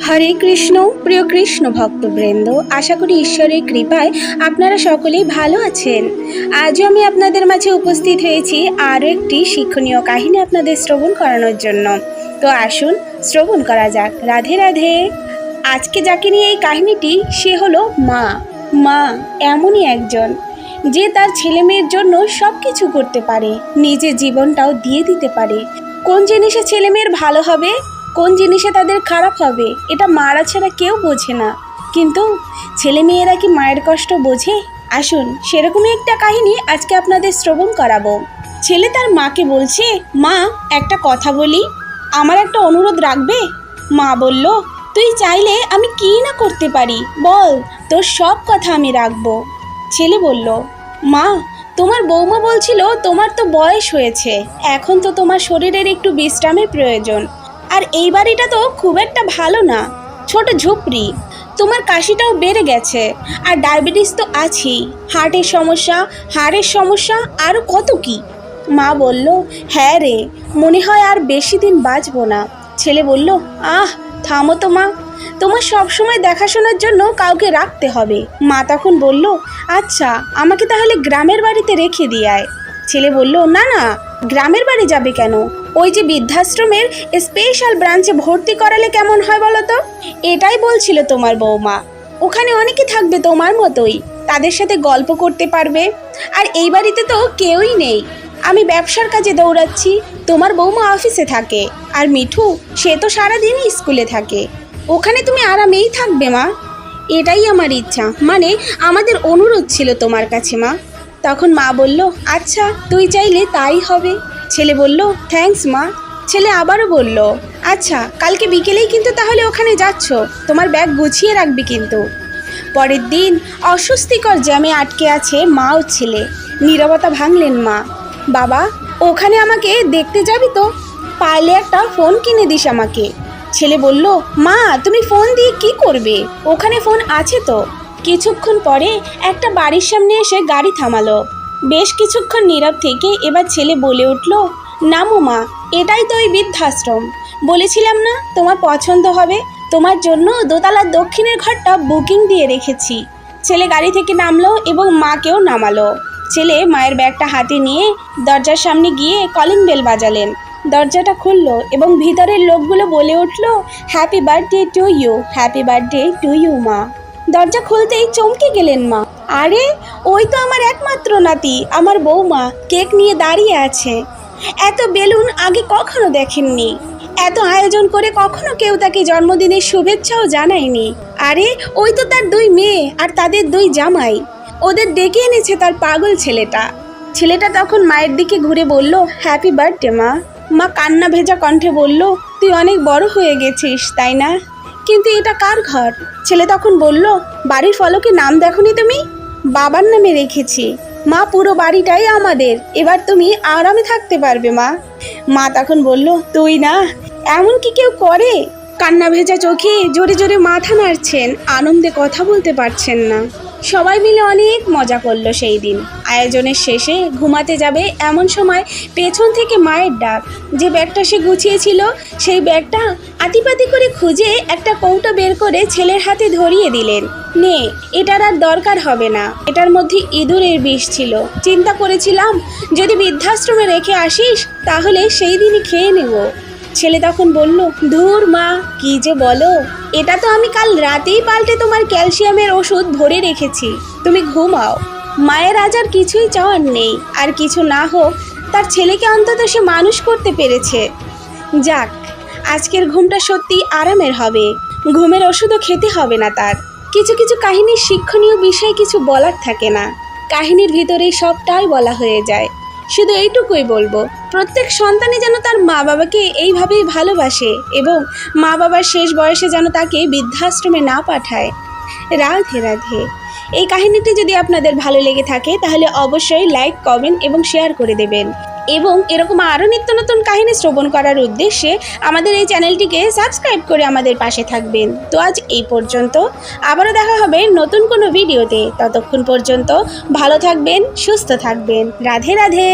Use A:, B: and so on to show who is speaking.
A: হরে কৃষ্ণ, প্রিয় কৃষ্ণ ভক্তবৃন্দ, আশা করি ঈশ্বরের কৃপায় আপনারা সকলেই ভালো আছেন। আজও আমি আপনাদের মাঝে উপস্থিত হয়েছি আরও একটি শিক্ষণীয় কাহিনী আপনাদের শ্রবণ করানোর জন্য। তো আসুন শ্রবণ করা যাক। রাধে রাধে। আজকে যাকে নিয়ে এই কাহিনীটি, সে হলো মা। মা এমনই একজন, যে তার ছেলে মেয়ের জন্য সব কিছু করতে পারে, নিজের জীবনটাও দিয়ে দিতে পারে। কোন জিনিসে ছেলে মেয়ের ভালো হবে? কোন জিনিসে তাদের খারাপ হবে? এটা মারা ছাড়া কেউ বোঝে না। কিন্তু ছেলে মেয়েরা কি মায়ের কষ্ট বোঝে? আসুন, সেরকমই একটা কাহিনী আজকে আপনাদের শ্রবণ করাবো। ছেলে তার মাকে বলছে, মা, একটা কথা বলি। আমার একটা অনুরোধ রাখবে? মা বলল, তুই চাইলে আমি কী না করতে পারি? বল, তোর সব কথা আমি রাখব। ছেলে বলল, মা, তোমার বৌমা বলছিল তোমার তো বয়স হয়েছে। এখন তো তোমার শরীরের একটু বিশ্রামের প্রয়োজন। আর এই বাড়িটা তো খুব একটা ভালো না। ছোট ঝুপড়ি। তোমার কাশিটাও বেড়ে গেছে। আর ডায়াবেটিস তো আছেই। হার্টের সমস্যা, হাড়ের সমস্যা আরও কত কি? মা বলল হ্যাঁ রে, মনে হয় আর বেশি দিন বাঁচবো না। ছেলে বলল, আহ, থামো তো মা। তোমার সব সময় দেখাশোনার জন্য কাউকে রাখতে হবে। মা তখন বলল আচ্ছা আমাকে তাহলে গ্রামের বাড়িতে রেখে দিয়ে আয়। ছেলে বলল, না না, গ্রামের বাড়ি যাবে কেন? ওই যে বৃদ্ধাশ্রমের স্পেশাল ব্রাঞ্চে ভর্তি করালে কেমন হয় বলো তো? এটাই বলছিল তোমার বৌমা। ওখানে অনেকে থাকবে তোমার মতোই, তাদের সাথে গল্প করতে পারবে। আর এই বাড়িতে তো কেউই নেই। আমি ব্যবসার কাজে দৌড়াচ্ছি, তোমার বৌমা অফিসে থাকে। আর মিঠু, সে তো সারাদিনই স্কুলে থাকে। ওখানে তুমি আরামেই থাকবে মা। এটাই আমার ইচ্ছা। মানে আমাদের অনুরোধ ছিল তোমার কাছে মা। তখন মা বলল আচ্ছা তুই চাইলে তাই হবে। ছেলে বলল, থ্যাঙ্কস মা। ছেলে আবারও বলল আচ্ছা কালকে বিকেলেই কিন্তু তাহলে ওখানে যাচ্ছ, তোমার ব্যাগ গুছিয়ে রাখবি কিন্তু। পরের দিন অস্বস্তিকর জ্যামে আটকে আছে মা ও ছেলে। নীরবতা ভাঙলেন মা। বাবা, ওখানে আমাকে দেখতে যাবি তো? পারলে একটা ফোন কিনে দিস আমাকে। ছেলে বলল, মা, তুমি ফোন দিয়ে কি করবে? ওখানে ফোন আছে তো? কিছুক্ষণ পরে একটা বাড়ির সামনে এসে গাড়ি থামালো। বেশ কিছুক্ষণ নীরব থেকে এবার ছেলে বলে উঠল, নামো মা, এটাই তো ওই বৃদ্ধাশ্রম। বলেছিলাম না তোমার পছন্দ হবে, তোমার জন্য দোতলার দক্ষিণের ঘরটা বুকিং দিয়ে রেখেছি। ছেলে গাড়ি থেকে নামলো এবং মাকেও নামালো। ছেলে মায়ের ব্যাগটা হাতে নিয়ে দরজার সামনে গিয়ে কলিং বেল বাজালেন। দরজাটা খুললো এবং ভিতরের লোকগুলো বলে উঠল, happy birthday to you, happy birthday to you মা। দরজা খুলতেই চমকে গেলেন মা। আরে, ওই তো আমার একমাত্র নাতি, আমার বৌমা, কেক নিয়ে দাঁড়িয়ে আছে। এত বেলুন আগে কখনো দেখেননি। এত আয়োজন করে কখনো কেউ তাকে জন্মদিনের শুভেচ্ছাও জানায়নি। আরে, ওই তো তার দুই মেয়ে আর তাদের দুই জামাই। ওদের ডেকে এনেছে তার পাগল ছেলেটা। ছেলেটা তখন মায়ের দিকে ঘুরে বলল হ্যাপি বার্থডে মা। মা কান্না ভেজা কণ্ঠে বলল, তুই অনেক বড় হয়ে গেছিস, তাই না? কিন্তু এটা কার ঘর? ছেলে তখন বলল, বাড়ির ফলকে নাম দেখনি তুমি? বাবার নামে রেখেছি। মা, পুরো বাড়িটাই আমাদের। এবার তুমি আরামে থাকতে পারবে, মা। মা তখন বলল, তুই না, এমন কি কেউ করে? কান্না ভেজা চোখে জোরে জোরে মাথা নাড়ছেন, আনন্দে কথা বলতে পারছেন না। সবাই মিলে অনেক মজা করল সেই দিন। আয়োজনের শেষে ঘুমাতে যাবে এমন সময় পেছন থেকে মায়ের ডাক। যে ব্যাগটা সে গুছিয়েছিল, সেই ব্যাগটা আতিপাতি করে খুঁজে একটা কৌটো বের করে ছেলের হাতে ধরিয়ে দিলেন। নে, এটার আর দরকার হবে না। এটার মধ্যে ইঁদুরের বিষ ছিল। চিন্তা করেছিলাম, যদি বৃদ্ধাশ্রমে রেখে আসিস, তাহলে সেই দিনই খেয়ে নেব। ছেলে তখন বলল, ধুর মা, কি যে বলো। এটা তো আমি কাল রাতেই পাল্টে তোমার ক্যালসিয়ামের ওষুধ ভরে রেখেছি। তুমি ঘুমাও। মায়ের আজ আর কিছুই চাওয়ার নেই। আর কিছু না হোক, তার ছেলেকে অন্তত সে মানুষ করতে পেরেছে। যাক আজকের ঘুমটা সত্যি আরামের হবে। ঘুমের ওষুধও খেতে হবে না তার। কিছু কিছু কাহিনীর শিক্ষণীয় বিষয়ে কিছু বলার থাকে না। কাহিনীর ভিতরেই সবটাই বলা হয়ে যায়। শুধু এইটুকুই বলব, প্রত্যেক সন্তানই যেন তার মা বাবাকে এইভাবেই ভালোবাসে এবং মা বাবার শেষ বয়সে যেন তাকে বৃদ্ধাশ্রমে না পাঠায়। রাধে রাধে। এই কাহিনীটি যদি আপনাদের ভালো লেগে থাকে, তাহলে অবশ্যই লাইক, কমেন্ট এবং শেয়ার করে দেবেন। এবং এরকম আরও নিত্য নতুন কাহিনী শ্রবণ করার উদ্দেশ্যে আমাদের এই চ্যানেলটিকে সাবস্ক্রাইব করে আমাদের পাশে থাকবেন। তো আজ এই পর্যন্ত। আবারও দেখা হবে নতুন কোনো ভিডিওতে। ততক্ষণ পর্যন্ত ভালো থাকবেন, সুস্থ থাকবেন। রাধে রাধে।